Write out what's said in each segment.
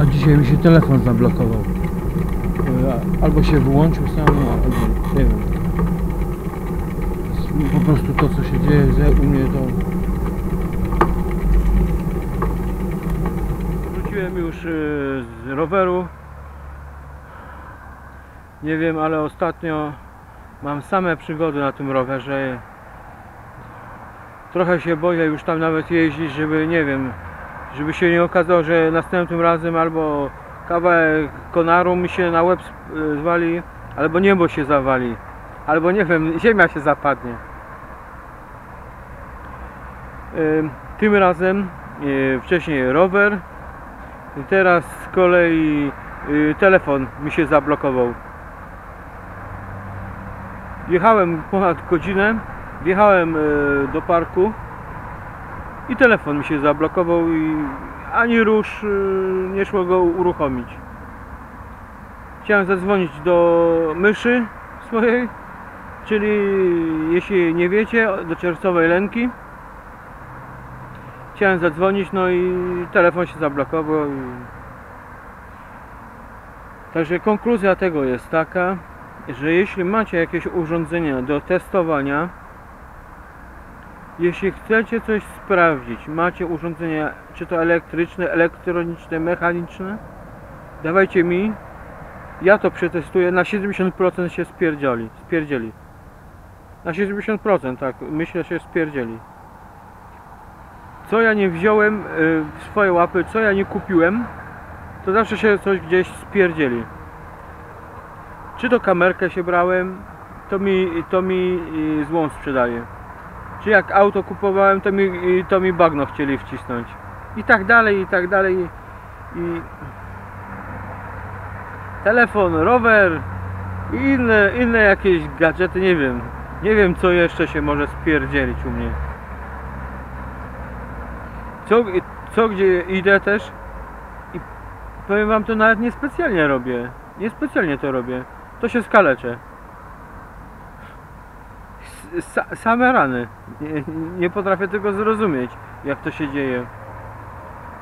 A dzisiaj mi się telefon zablokował. Albo się wyłączył sam, albo nie wiem. Po prostu to co się dzieje u mnie to... Wróciłem już y, z roweru. Nie wiem, ale ostatnio mam same przygody na tym rowerze. Trochę się boję już tam nawet jeździć, żeby nie wiem, żeby się nie okazało, że następnym razem albo kawałek konaru mi się na łeb sp- zwali, albo niebo się zawali, albo nie wiem, ziemia się zapadnie. Ym, Tym razem y, wcześniej rower, teraz z kolei y, telefon mi się zablokował. Jechałem ponad godzinę, wjechałem y, do parku i telefon mi się zablokował i ani rusz y, nie szło go uruchomić. Chciałem zadzwonić do myszy swojej, czyli jeśli nie wiecie, do czerwcowej lęki. Chciałem zadzwonić, no i telefon się zablokował. Także konkluzja tego jest taka, że jeśli macie jakieś urządzenia do testowania, jeśli chcecie coś sprawdzić, macie urządzenia, czy to elektryczne, elektroniczne, mechaniczne, dawajcie mi. Ja to przetestuję, na 70% się spierdzieli, spierdzieli. Na 70% tak, myślę, że się spierdzieli. Co ja nie wziąłem y, w swoje łapy, co ja nie kupiłem, to zawsze się coś gdzieś spierdzieli. Czy to kamerkę się brałem, to mi, to mi y, złą sprzedaje. Jak auto kupowałem, to mi, to mi bagno chcieli wcisnąć. I tak dalej, i tak dalej. I telefon, rower i inne, inne jakieś gadżety, nie wiem. Nie wiem co jeszcze się może spierdzielić u mnie. Co, co gdzie idę też i powiem wam to nawet niespecjalnie robię. Niespecjalnie to robię. To się skaleczę. Same rany. Nie, nie potrafię tego zrozumieć, jak to się dzieje.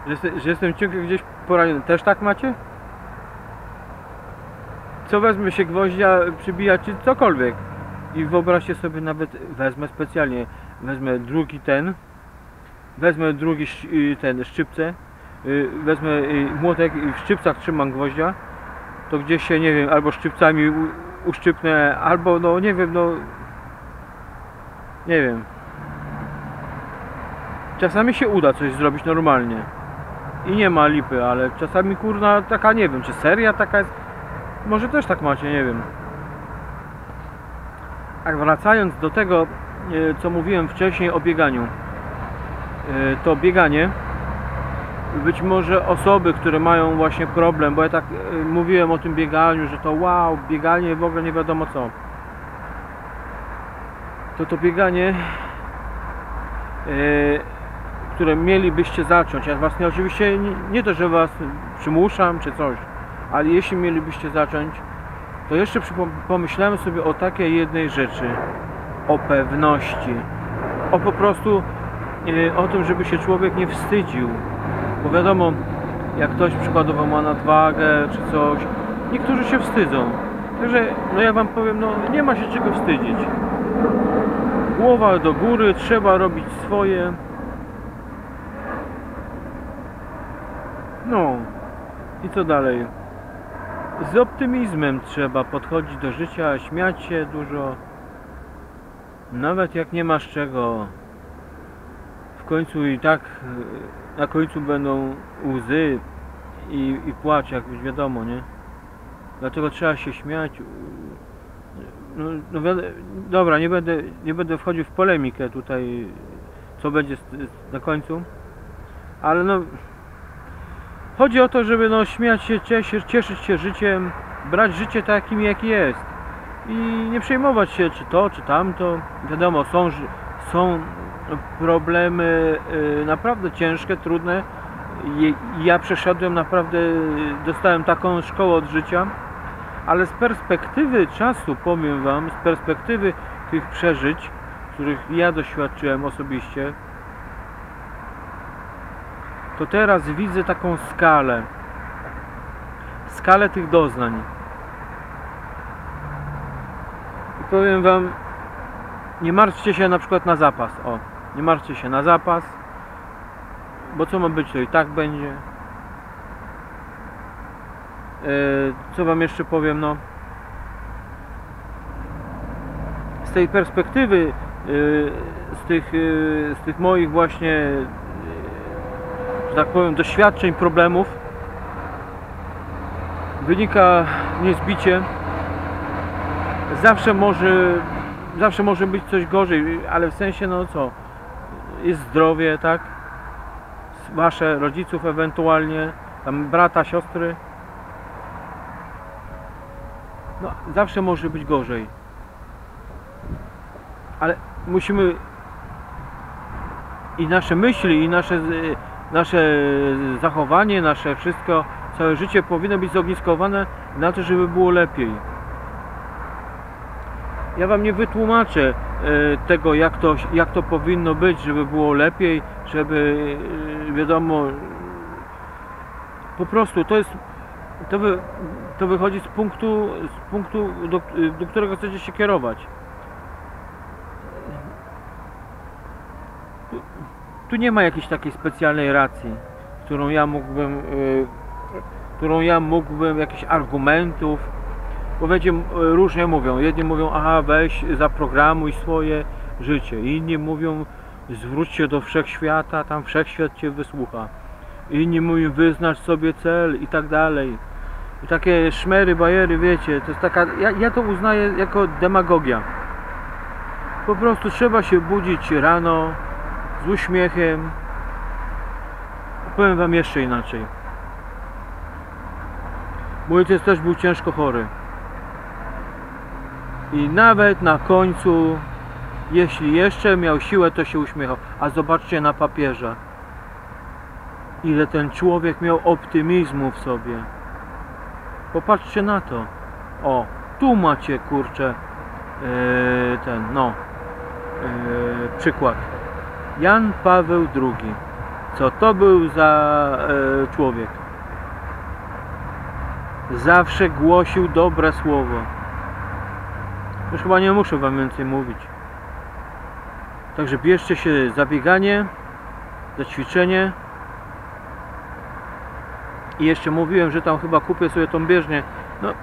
Że, że jestem ciągle gdzieś poraniony. Też tak macie? Co wezmę się gwoździa, przybija czy cokolwiek. I wyobraźcie sobie nawet, wezmę specjalnie, wezmę drugi ten, wezmę drugi y, ten szczypce, y, wezmę y, młotek i w szczypcach trzymam gwoździa, to gdzieś się, nie wiem, albo szczypcami uszczypnę, albo no nie wiem, no nie wiem. Czasami się uda coś zrobić normalnie. I nie ma lipy, ale czasami kurna taka nie wiem, czy seria taka jest. Może też tak macie, nie wiem. A wracając do tego, e, co mówiłem wcześniej o bieganiu. E, To bieganie być może osoby, które mają właśnie problem, bo ja tak e, mówiłem o tym bieganiu, że to wow, bieganie w ogóle nie wiadomo co to to bieganie, e, które mielibyście zacząć, ja was nie oczywiście nie, nie to, że was przymuszam czy coś, ale jeśli mielibyście zacząć, to jeszcze pomyślałem sobie o takiej jednej rzeczy, o pewności, o po prostu e, o tym, żeby się człowiek nie wstydził, bo wiadomo, jak ktoś przykładowo ma nadwagę czy coś, niektórzy się wstydzą, także no ja wam powiem, no nie ma się czego wstydzić. Głowa do góry, trzeba robić swoje. No i co dalej? Z optymizmem trzeba podchodzić do życia, śmiać się dużo. Nawet jak nie masz czego. W końcu i tak na końcu będą łzy i, i płacz, jak już wiadomo, nie? Dlatego trzeba się śmiać, no, no dobra, nie będę, nie będę wchodził w polemikę tutaj, co będzie na końcu, ale no chodzi o to, żeby no śmiać się, cieszyć, cieszyć się życiem, brać życie takim jak jest i nie przejmować się czy to, czy tamto. Wiadomo, są, są problemy y, naprawdę ciężkie, trudne. Ja przeszedłem naprawdę, dostałem taką szkołę od życia, ale z perspektywy czasu, powiem Wam, z perspektywy tych przeżyć, których ja doświadczyłem osobiście, to teraz widzę taką skalę. skalę tych doznań. I powiem wam, nie martwcie się na przykład na zapas. O, nie martwcie się na zapas, bo co ma być, to i tak będzie. E, Co wam jeszcze powiem, no. Z tej perspektywy, e, z tych, e, z tych moich właśnie, że tak powiem, doświadczeń, problemów, wynika niezbicie. Zawsze może, zawsze może być coś gorzej, ale w sensie, no co, jest zdrowie, tak? Wasze rodziców ewentualnie, tam brata, siostry. No, zawsze może być gorzej. Ale musimy i nasze myśli, i nasze, nasze zachowanie, nasze wszystko, całe życie powinno być zogniskowane na to, żeby było lepiej. Ja Wam nie wytłumaczę e, tego, jak to, jak to powinno być, żeby było lepiej, żeby e, wiadomo, po prostu to jest, to, wy, to wychodzi z punktu, z punktu do, do którego chcecie się kierować. Tu, tu nie ma jakiejś takiej specjalnej racji, którą ja mógłbym, y, którą ja mógłbym, jakichś argumentów, bo wiecie, różnie mówią. Jedni mówią, aha, weź, zaprogramuj swoje życie. Inni mówią, zwróć się do wszechświata, tam wszechświat cię wysłucha. Inni mówią, wyznacz sobie cel i tak dalej. I takie szmery, bajery, wiecie, to jest taka, ja, ja to uznaję jako demagogia. Po prostu trzeba się budzić rano z uśmiechem. Powiem wam jeszcze inaczej. Mój ojciec też był ciężko chory. I nawet na końcu, jeśli jeszcze miał siłę, to się uśmiechał. A zobaczcie na papierze, ile ten człowiek miał optymizmu w sobie. Popatrzcie na to. O, tu macie kurczę yy, ten, no, yy, przykład. Jan Paweł II. Co to był za yy, człowiek? Zawsze głosił dobre słowo. Już chyba nie muszę wam więcej mówić. Także bierzcie się za bieganie, za ćwiczenie. I jeszcze mówiłem, że tam chyba kupię sobie tą bieżnię. No,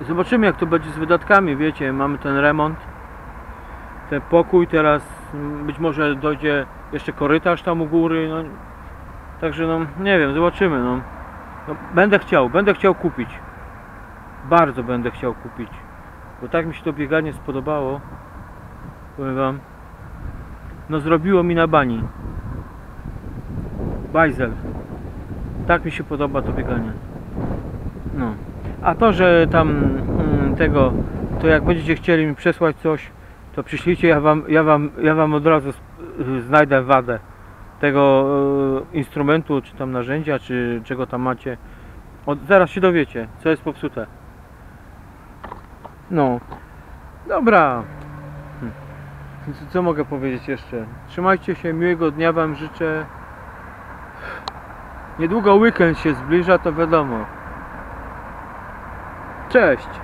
zobaczymy jak to będzie z wydatkami, wiecie, mamy ten remont. Ten pokój teraz, być może dojdzie jeszcze korytarz tam u góry, no. Także no, nie wiem, zobaczymy, no. no. Będę chciał, będę chciał kupić. Bardzo będę chciał kupić. Bo tak mi się to bieganie spodobało. Powiem wam. No zrobiło mi na bani. Bajzel. Tak mi się podoba to bieganie. No. A to, że tam mm, tego, to jak będziecie chcieli mi przesłać coś, to przyślijcie, ja wam, ja wam, ja wam od razu znajdę wadę tego e, instrumentu, czy tam narzędzia, czy czego tam macie. Od, zaraz się dowiecie, co jest popsute. No. Dobra. Hm. Co, co mogę powiedzieć jeszcze? Trzymajcie się, miłego dnia wam życzę. Niedługo weekend się zbliża, to wiadomo. Cześć!